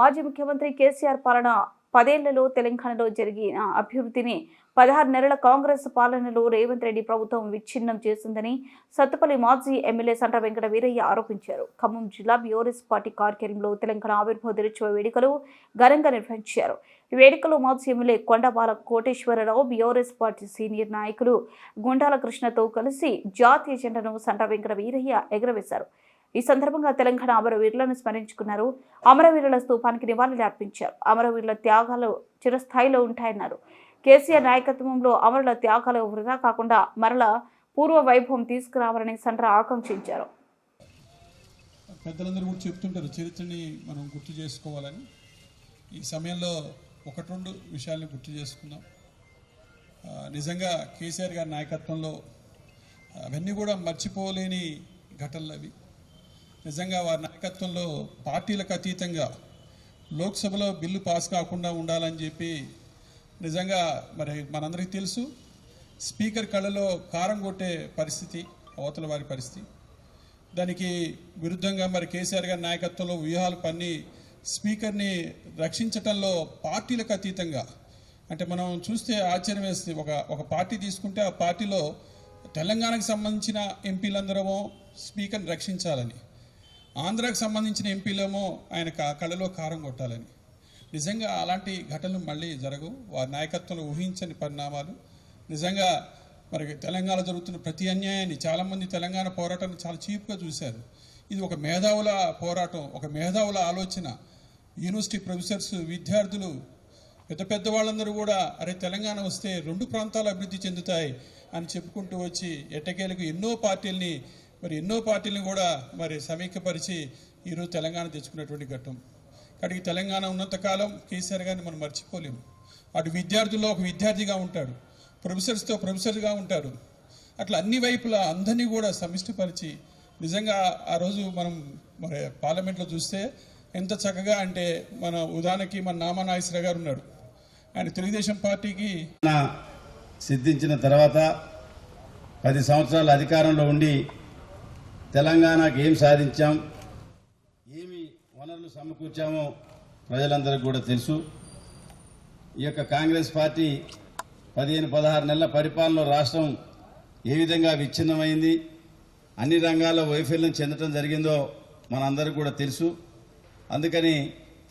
మాజీ ముఖ్యమంత్రి కేసీఆర్ పాలన పదేళ్ళలో తెలంగాణలో జరిగిన అభివృద్ధిని పదహారు నెలల కాంగ్రెస్ పాలనలో రేవంత్ రెడ్డి ప్రభుత్వం విచ్ఛిన్నం చేసిందని సత్తుపల్లి మాజీ ఎమ్మెల్యే సంట వెంకట వీరయ్య ఆరోపించారు. ఖమ్మం జిల్లా బీఆర్ఎస్ పార్టీ కార్యాలయంలో తెలంగాణ ఆవిర్భావ దినోత్సవ వేడుకలు ఘనంగా నిర్వహించారు. ఈ వేడుకలో మాజీ MLA Kondabala Koteswararao BRS party senior నాయకులు గుండాల కృష్ణతో కలిసి జాతీయ జెండాను సంట వెంకట వీరయ్య ఎగురవేశారు. ఈ సందర్భంగా తెలంగాణ అమరవీరులను స్మరించుకున్నారు. అమరవీరుల స్తూపానికి నివాళులు అర్పించారు. అమరవీరుల త్యాగాలు చిరస్థాయిలో ఉంటాయన్నారు. కేసీఆర్ నాయకత్వంలో అమరుల త్యాగాలు వృధా కాకుండా మరల పూర్వ వైభవం తీసుకురావాలని సండ్ర ఆకాంక్షించారు. పెద్దలందరూ కూడా చెప్తుంటారు చరిత్రని మనం గుర్తు చేసుకోవాలని. ఈ సమయంలో ఒకటి రెండు విషయాల్ని గుర్తు చేసుకుందాం. నిజంగా కేసీఆర్ గారి నాయకత్వంలో అవన్నీ కూడా మర్చిపోలేని ఘటనలు అవి. నిజంగా వారి నాయకత్వంలో పార్టీలకు అతీతంగా లోక్సభలో బిల్లు పాస్ కాకుండా ఉండాలని చెప్పి నిజంగా మరి మనందరికీ తెలుసు. స్పీకర్ కళ్ళలో కారం కొట్టే పరిస్థితి అవతల వారి పరిస్థితి. దానికి విరుద్ధంగా మరి కేసీఆర్ గారి నాయకత్వంలో వ్యూహాలు పన్ని స్పీకర్ని రక్షించటంలో పార్టీలకు అతీతంగా అంటే మనం చూస్తే ఆశ్చర్యం వేస్తుంది. ఒక ఒక పార్టీ తీసుకుంటే ఆ పార్టీలో తెలంగాణకు సంబంధించిన ఎంపీలందరమో స్పీకర్ని రక్షించాలని. ఆంధ్రాకు సంబంధించిన ఎంపీలేమో ఆయన క- కళ్ళలో కారం కొట్టాలని. నిజంగా అలాంటి ఘటనలు మళ్ళీ జరగవు. వారి నాయకత్వంలో ఊహించని పరిణామాలు. నిజంగా మరి తెలంగాణ జరుగుతున్న ప్రతి అన్యాయాన్ని చాలామంది తెలంగాణ పోరాటాన్ని చాలా చీప్గా చూశారు. ఇది ఒక మేధావుల పోరాటం ఒక మేధావుల ఆలోచన. యూనివర్సిటీ ప్రొఫెసర్స్ విద్యార్థులు పెద్ద పెద్ద వాళ్ళందరూ కూడా అరే తెలంగాణ వస్తే రెండు ప్రాంతాలు అభివృద్ధి చెందుతాయి అని చెప్పుకుంటూ వచ్చి ఎట్టకేలకు ఎన్నో పార్టీల్ని మరి ఎన్నో పార్టీలను కూడా మరి సమీక్షపరిచి ఈరోజు తెలంగాణ తెచ్చుకున్నటువంటి ఘట్టం. కాబట్టి తెలంగాణ ఉన్నంతకాలం కేసీఆర్ గారిని మనం మర్చిపోలేము. అటు విద్యార్థుల్లో ఒక విద్యార్థిగా ఉంటాడు. ప్రొఫెసర్స్తో ప్రొఫెసర్గా ఉంటాడు. అట్లా అన్ని వైపులా అందరినీ కూడా సమిష్టిపరిచి నిజంగా ఆ రోజు మనం మరి పార్లమెంట్లో చూస్తే ఎంత చక్కగా అంటే మన ఉదాహరణకి మన నామా గారు ఉన్నాడు. ఆయన తెలుగుదేశం పార్టీకి సిద్ధించిన తర్వాత పది సంవత్సరాల అధికారంలో ఉండి తెలంగాణకు ఏం సాధించాం? ఏమి వనరులు సమకూర్చామో ప్రజలందరికీ కూడా తెలుసు. ఈ యొక్క కాంగ్రెస్ పార్టీ పదిహేను పదహారు నెలల పరిపాలనలో రాష్ట్రం ఏ విధంగా విచ్ఛిన్నమైంది అన్ని రంగాల్లో వైఫల్యం చెందటం జరిగిందో మనందరికీ కూడా తెలుసు. అందుకని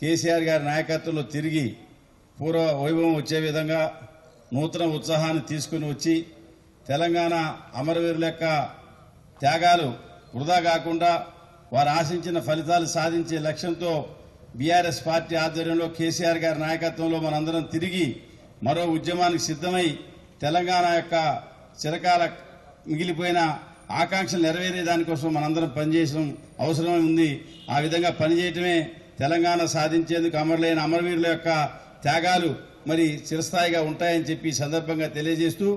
కేసీఆర్ గారి నాయకత్వంలో తిరిగి పూర్వ వైభవం వచ్చే విధంగా నూతన ఉత్సాహాన్ని తీసుకుని వచ్చి తెలంగాణ అమరవీరుల యొక్క త్యాగాలు వృధా కాకుండా వారు ఆశించిన ఫలితాలు సాధించే లక్ష్యంతో బీఆర్ఎస్ పార్టీ ఆధ్వర్యంలో కేసీఆర్ గారి నాయకత్వంలో మనందరం తిరిగి మరో ఉద్యమానికి సిద్ధమై తెలంగాణ యొక్క చిరకాల మిగిలిపోయిన ఆకాంక్షలు నెరవేరే దానికోసం మనందరం పనిచేయడం అవసరమై ఉంది. ఆ విధంగా పనిచేయటమే తెలంగాణ సాధించేందుకు అమరులైన అమరవీరుల యొక్క త్యాగాలు మరి చిరస్థాయిగా ఉంటాయని చెప్పి సందర్భంగా తెలియజేస్తూ